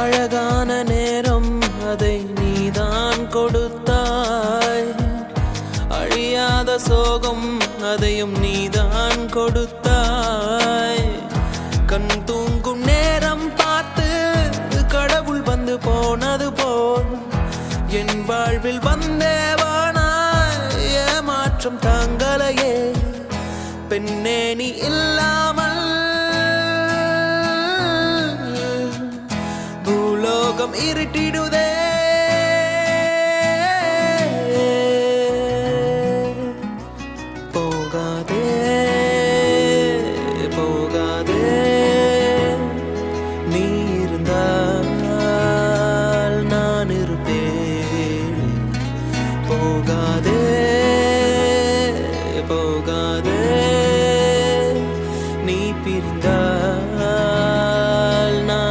அழகான நேரம் அதை நீதான் கொடுத்தாய். அழியாத சோகம் அதையும் நீதான் கொடுத்தாய். கண் தூங்கும் நேரம் பார்த்து கடவுள் வந்து போனது போல். என் வாழ்வில் வந்தேவானாய் ஏமாற்றம் தாங்களையே பெண்ணே நீ இல்லா கோபம் இருட்டிடுதே. போகாதே போகாதே. நீ இருந்தால் நான் இருப்பேன். போகாதே போகாதே. நீ பிரிந்தால்